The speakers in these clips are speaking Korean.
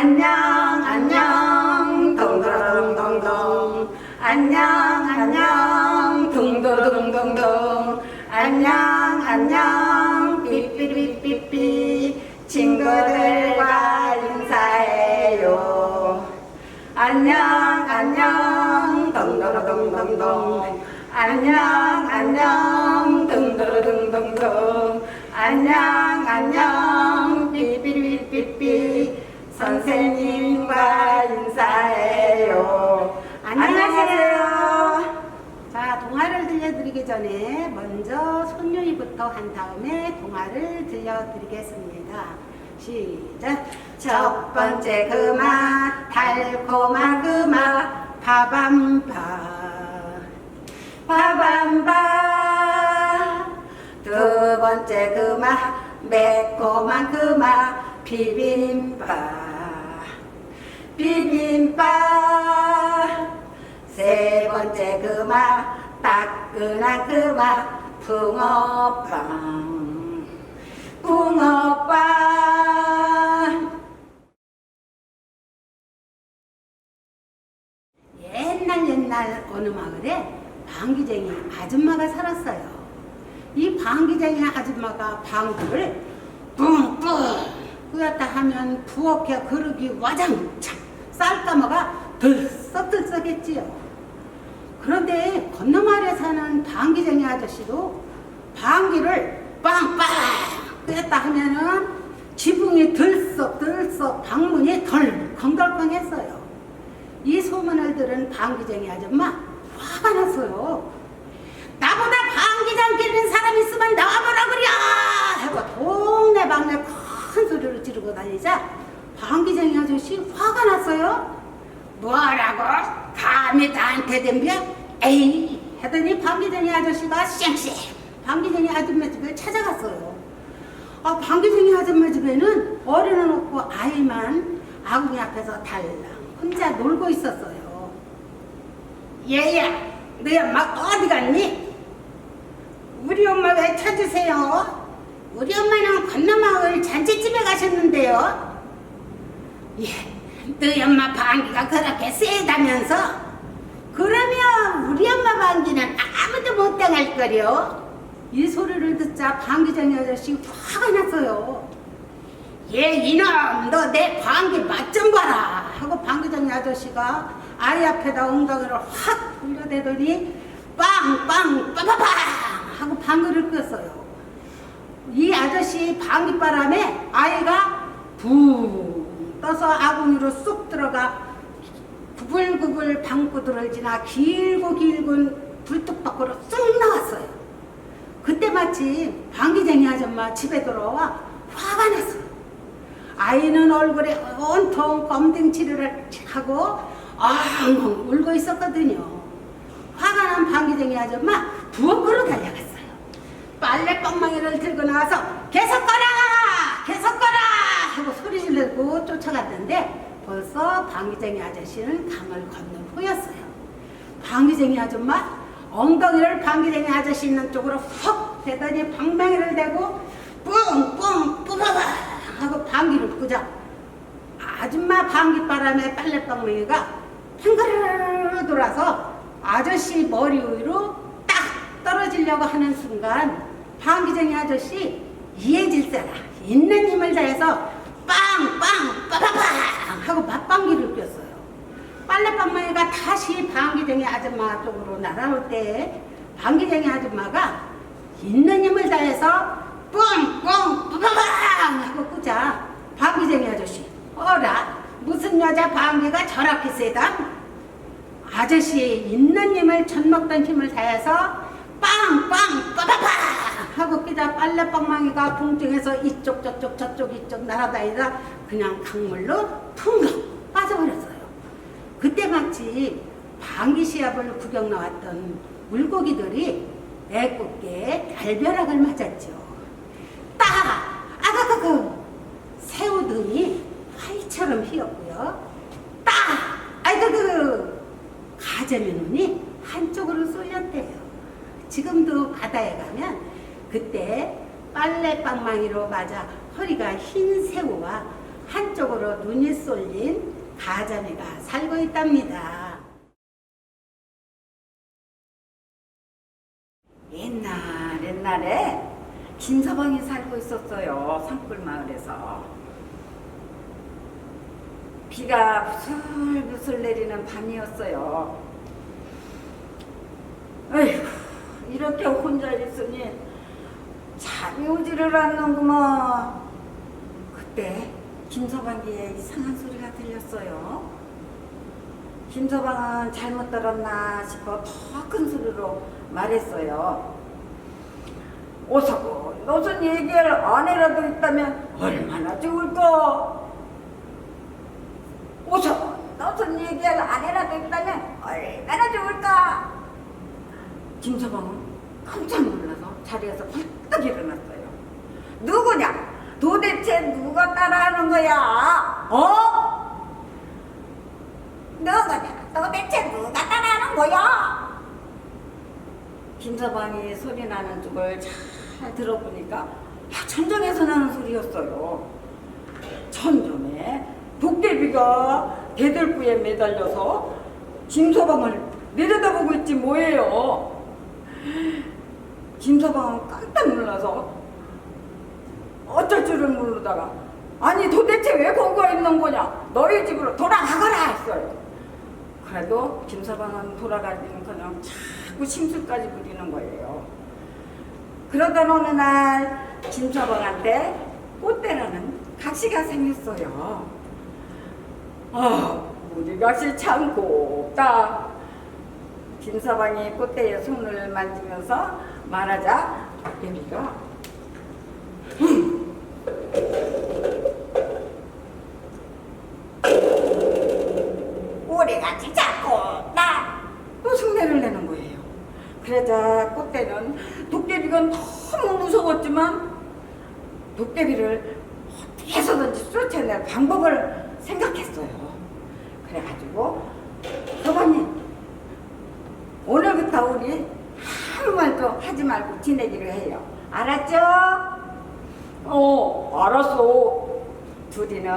안녕. 선생님과 인사해요. 안녕하세요. 자 동화를 들려드리기 전에 먼저 손유이부터 한 다음에 동화를 들려드리겠습니다. 시작. 첫 번째 금아 달콤한 금아 바밤바. 바밤바. 두 번째 금아 매콤한 금아 비빔밥 비빔밥. 세 번째 금아 따끈한 금아 붕어빵. 붕어빵. 옛날 옛날 어느 마을에 방귀쟁이 아줌마가 살았어요. 이 방귀쟁이 아줌마가 방귀를 뿡뿡 뿌였다 하면 부엌에 그릇이 와장창 쌀가마가 들썩들썩했지요. 그런데 건너마을에 사는 방귀쟁이 아저씨도 방귀를 빵빵 뿌였다 하면은 지붕이 들썩들썩 방문이 덜컹덜컹했어요. 이 소문을 들은 방귀쟁이 아줌마 화가 났어요. 나보다 방귀장 끼는 사람 있으면 나와보라 그려! 하고 동네방네 큰 소리로 지르고 다니자 방귀쟁이 아저씨 화 가 났어요. 뭐라고? 감히 나한테 덤벼? 에이! 하더니 방귀쟁이 아저씨가 쌩쌩 방귀쟁이 아줌마 집에 찾아갔어요. 아, 방귀쟁이 아줌마 집에는 어른은 없고 아이만 아궁이 앞에서 달랑 혼자 놀고 있었어요. 얘야, 너희 엄마 어디 갔니? 우리 엄마 왜 찾으세요? 우리 엄마는 건너마을 잔치집에 가셨는데요. 예, 너희 엄마 방귀가 그렇게 세다면서? 그러면 우리 엄마 방귀는 아무도 못 당할 거려. 이 소리를 듣자 방귀쟁이 아저씨 화가 났어요. 얘 이놈 너 내 방귀 맛 좀 봐라 하고 방귀쟁이 아저씨가 아이 앞에다 엉덩이를 확 돌려대더니 빵빵 빠바방 하고 방귀를 꼈어요. 이 아저씨 방귀바람에 아이가 붕 떠서 아궁이로 쑥 들어가 구불구불 방구들을 지나 길고 길군 불뚝 밖으로 쑥 나왔어요. 그때 마침 방귀쟁이 아줌마 집에 들어와 화가 났어요. 아이는 얼굴에 온통 검등치를 하고 엉엉 울고 있었거든요. 화가 난 방귀쟁이 아줌마 부엌으로 달려갔어요. 빨래 뻥망이를 들고 나와서 계속 꺼라! 하고 소리 지르고 쫓아갔는데 벌써 방귀쟁이 아저씨는 강을 건넌 후였어요. 방귀쟁이 아줌마 엉덩이를 방귀쟁이 아저씨 있는 쪽으로 훅 대더니 방망이를 대고 뿡뿡 뿌바바 하고 방귀를 끄자 아줌마 방귀바람에 빨래방망이가 팽그르르 돌아서 아저씨 머리 위로 딱 떨어지려고 하는 순간 방귀쟁이 아저씨 이해질세라 있는 힘을 다해서 빵빵 빠바방 하고 맞방귀를 꼈어요. 빨래방망이가 다시 방귀쟁이 아줌마 쪽으로 날아올 때 방귀쟁이 아줌마가 있는 힘을 다해서 뿡뿡 빠바방 하고 끄자 방귀쟁이 아저씨 어라 무슨 여자 방귀가 저렇게 세다? 아저씨의 있는 힘을 젖먹던 힘을 다해서 빵빵 빠바방 끼자 빨래방망이가 붕ting해서 이쪽 저쪽 저쪽 이쪽 날아다니다 그냥 강물로 퉁퉁 빠져버렸어요. 그때 마치 방귀 시합을 구경 나왔던 물고기들이 애꿎게 달벼락을 맞았죠. 딱! 아가가가! 새우 등이 활처럼 휘었고요. 딱! 아이가그! 가재미 눈이 한쪽으로 쏠렸대요. 지금도 바다에 가면 그때 빨래방망이로 맞아 허리가 흰 새우와 한쪽으로 눈이 쏠린 가자미가 살고 있답니다. 옛날 옛날에 김서방이 살고 있었어요 산골 마을에서 비가 부슬부슬 내리는 밤이었어요 에휴 이렇게 혼자 있으니 잠이 오지를 않는구먼 그때 김서방기에 이상한 소리가 들렸어요 김서방은 잘못 들었나 싶어 더 큰 소리로 말했어요. 오사고 너슨 얘기할 아내라도 있다면 얼마나 좋을까? 오사고 너슨 얘기할 아내라도 있다면 얼마나 좋을까? 김서방은 깜짝 놀라서 자리에서 벌떡 일어났어요. 누구냐? 도대체 누가 따라하는 거야? 어? 누구냐? 도대체 누가 따라하는 거야? 김서방이 소리 나는 쪽을 잘 들어보니까 아, 천정에서 나는 소리였어요. 천정에 도깨비가 대들보에 매달려서 김서방을 내려다보고 있지 뭐예요. 김서방은 깜짝 놀라서 어쩔 줄을 모르다가 아니 도대체 왜 거기가 있는 거냐? 너희 집으로 돌아가거라 했어요. 그래도 김서방은 돌아가기는 그냥 자꾸 심술까지 부리는 거예요. 그러던 어느 날 김서방한테 꽃대라는 각시가 생겼어요. 아 우리 각시 참 곱다. 김서방이 꽃대에 손을 만지면서 말하자. 또 흉내를 내는 거예요. 그러자 꽃대는 도깨비가 너무 무서웠지만 도깨비를 어떻게 해서든지 쫓아낼 방법을 생각했어요. 그래가지고 서방님 오늘부터 우리 아무 말도 하지 말고 지내기로 해요. 알았죠? 어 알았어. 둘이는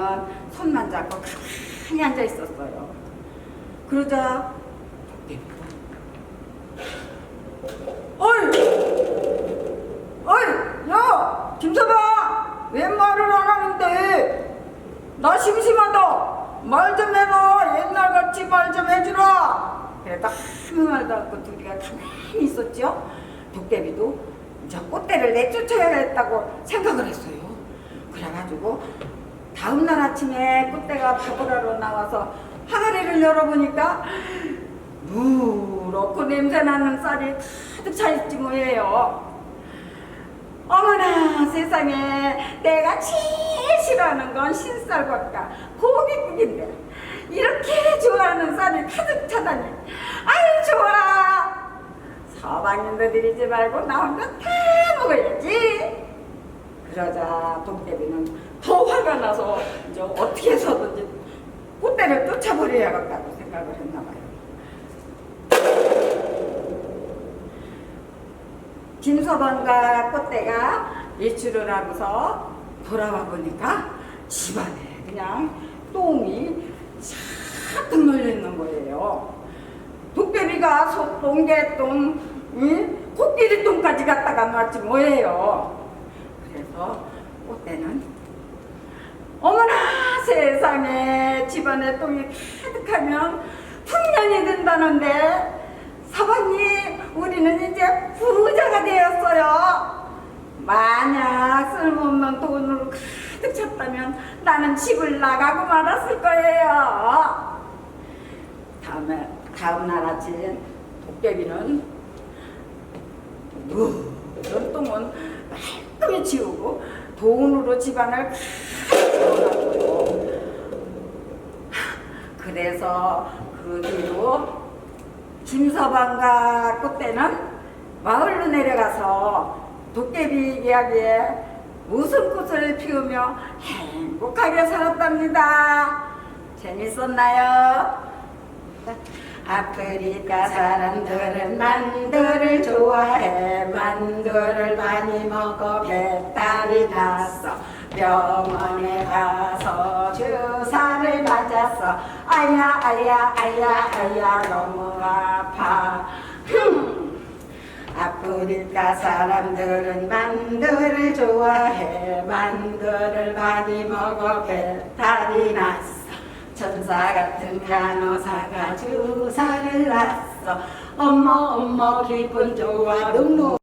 손만 잡고 가만히 앉아 있었어요. 그러자 어이! 어이! 야 김서방! 왜 말을 안 하는데? 나 심심하다. 말 좀 해라 옛날같이 말 좀 해주라 아무 말도 않고 둘이가 가만히 있었죠? 도깨비도 이제 꽃대를 내쫓아야겠다고 생각을 했어요. 그래가지고 다음날 아침에 꽃대가 밥을 나와서 항아리를 열어보니까 누렇고 냄새나는 쌀이 가득 차있지 뭐예요. 어머나 세상에. 내가 제일 싫어하는 건 신쌀밥과 고깃국인데 이렇게 좋아하는 쌀이 가득 차다니. 아유 좋아 서방님도 드리지 말고 나 혼자 다 먹어야지. 그러자 도깨비는 더 화가 나서 이제 어떻게 해서든지 꽃대를 쫓아버려야겠다고 생각을 했나 봐요. 김서방과 꽃대가 일출을 하고서 돌아와 보니까 집안에 그냥 똥이 샤뜩 널려 있는 거예요. 도깨비가 소똥, 개똥, 응? 코끼리 똥까지 갖다가 놨지 뭐예요. 그래서 꽃대는 어머나 세상에 집안에 똥이 가득하면 풍년이 든다는데 사방님 우리는 이제 부자가 되었어요 만약 쓸모없는 돈으 찼다면 나는 집을 나가고 말았을 거예요. 다음에 다음 날 아침 도깨비는 누런 똥은 말끔히 치우고 돈으로 집안을 채워놨고요 그래서 그 뒤로 김서방과 꽃대는 마을로 내려가서 도깨비 이야기에 웃음꽃을 피우며 행복하게 살았답니다. 재밌었나요? 아프리카 사람들은 만두를 좋아해 만두를 많이 먹어 배탈이 났어 병원에 가서 주사를 맞았어 아야 아야 아야 아야 너무 아파 흠. 아프리카 사람들은 만두를 좋아해. 만두를 많이 먹어 배탈이 났어. 천사 같은 간호사가 주사를 놨어. 어머 어머 기분 좋아. 눈물